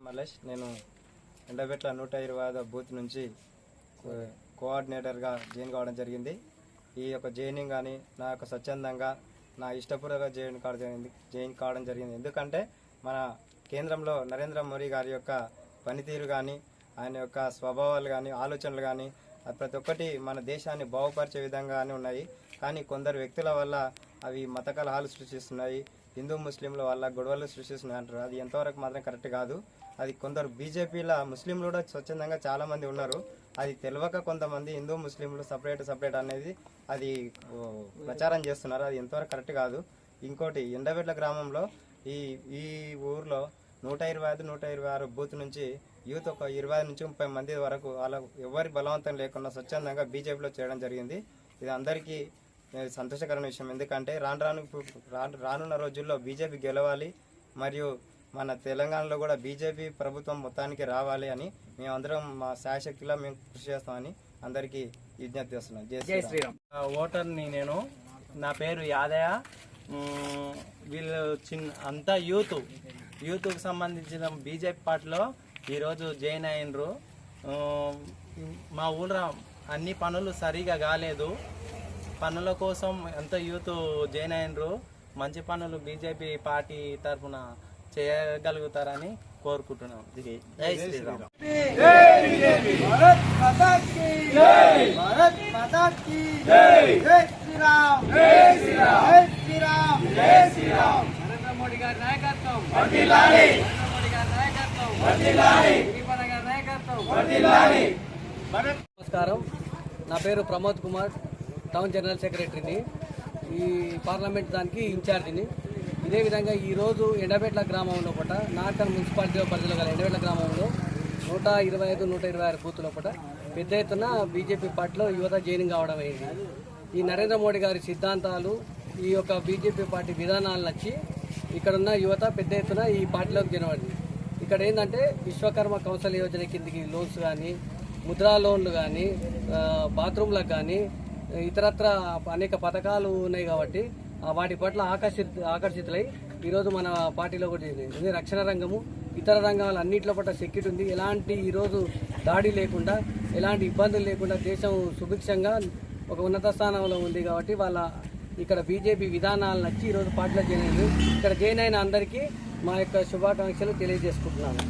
మలేష్ నేను ఎండబెట్ల నూట ఇరవై బూత్ నుంచి కోఆర్డినేటర్గా జాయిన్ కావడం జరిగింది. ఈ యొక్క జైనింగ్ కానీ నా యొక్క స్వచ్ఛందంగా నా ఇష్టపూర్వక జైన్ కావడం జరిగింది జాయిన్ కావడం జరిగింది. ఎందుకంటే మన కేంద్రంలో నరేంద్ర మోడీ గారి యొక్క పనితీరు కానీ ఆయన యొక్క స్వభావాలు కానీ ఆలోచనలు కానీ ప్రతి ఒక్కటి మన దేశాన్ని బాగుపరిచే విధంగానే ఉన్నాయి. కానీ కొందరు వ్యక్తుల వల్ల అవి మత కలహాలు సృష్టిస్తున్నాయి. హిందూ ముస్లింల వల్ల గొడవలు సృష్టిస్తున్నాయి అంటారు. అది ఎంతవరకు మాత్రం కరెక్ట్ కాదు. అది కొందరు బీజేపీల ముస్లింలు కూడా స్వచ్ఛందంగా చాలామంది ఉన్నారు. అది తెలియక కొంతమంది హిందూ ముస్లింలు సపరేట్ సపరేట్ అనేది అది ప్రచారం చేస్తున్నారు. అది ఎంతవరకు కరెక్ట్ కాదు. ఇంకోటి ఎండబెట్ల గ్రామంలో ఈ ఈ ఊర్లో నూట ఇరవై ఐదు నూట ఇరవై ఆరు బూత్ నుంచి యూత్ ఒక ఇరవై నుంచి ముప్పై మంది వరకు వాళ్ళ ఎవరి బలవంతం లేకుండా స్వచ్ఛందంగా బీజేపీలో చేయడం జరిగింది. ఇది అందరికీ సంతోషకరమైన విషయం. ఎందుకంటే రాను రాను రాను రానున్న రోజుల్లో బీజేపీ గెలవాలి మరియు మన తెలంగాణలో కూడా బీజేపీ ప్రభుత్వం మొత్తానికి రావాలి అని మేమందరం మా శాయశక్తిలో మేము కృషి చేస్తామని అందరికీ విజ్ఞప్తి చేస్తున్నాం. జై శ్రీరామ్. ఓటర్ని నేను నా పేరు యాదయ్య. వీళ్ళు చిన్న అంతా యూత్. యూత్కు సంబంధించిన బీజేపీ పార్టీలో ఈరోజు జాయిన్ అయినరు. మా ఊళ్ళో అన్ని పనులు సరిగా కాలేదు. పనుల కోసం ఎంత యూత్ జాయిన్ అయినరు మంచి పనులు బీజేపీ పార్టీ తరఫున చేయగలుగుతారని కోరుకుంటున్నాం నాయకత్వం నమస్కారం నా పేరు ప్రమోద్ కుమార్ టౌన్ జనరల్ సెక్రటరీని ఈ పార్లమెంట్ దానికి ఇన్ఛార్జిని. ఇదే విధంగా ఈరోజు ఎండబెట్ల గ్రామంలో పూట నాటన్ మున్సిపాలిటీ పరిధిలో గల ఎండబెట్ల గ్రామంలో నూట ఇరవై ఐదు నూట ఇరవై ఆరు బూతుల పూట పెద్ద ఎత్తున బీజేపీ పార్టీలో యువత జైనింగ్ కావడం అయింది. ఈ నరేంద్ర మోడీ గారి సిద్ధాంతాలు ఈ యొక్క బీజేపీ పార్టీ విధానాలు నచ్చి ఇక్కడున్న యువత పెద్ద ఎత్తున ఈ పార్టీలోకి జనబడింది ఇక్కడ ఏంటంటే విశ్వకర్మ కౌశల్ యోజన కిందికి లోన్స్ కానీ ముద్రా లోన్లు కానీ బాత్రూమ్లకు కానీ ఇతరత్ర అనేక పథకాలు ఉన్నాయి కాబట్టి వాటి పట్ల ఆకర్షి ఆకర్షితులై ఈరోజు మన పార్టీలో కూడా చేరింది ఇది రక్షణ రంగము. ఇతర రంగాల అన్నింటిలో పట్ల సెక్యూరిటీ ఉంది. ఎలాంటి ఈరోజు దాడి లేకుండా ఎలాంటి ఇబ్బందులు లేకుండా దేశం సుభిక్షంగా ఒక ఉన్నత స్థానంలో ఉంది కాబట్టి వాళ్ళ ఇక్కడ బీజేపీ విధానాలు నచ్చి ఈరోజు పార్టీలో జాయిన్ అయింది. ఇక్కడ జాయిన్ అయిన అందరికీ మా యొక్క శుభాకాంక్షలు తెలియజేసుకుంటున్నాను.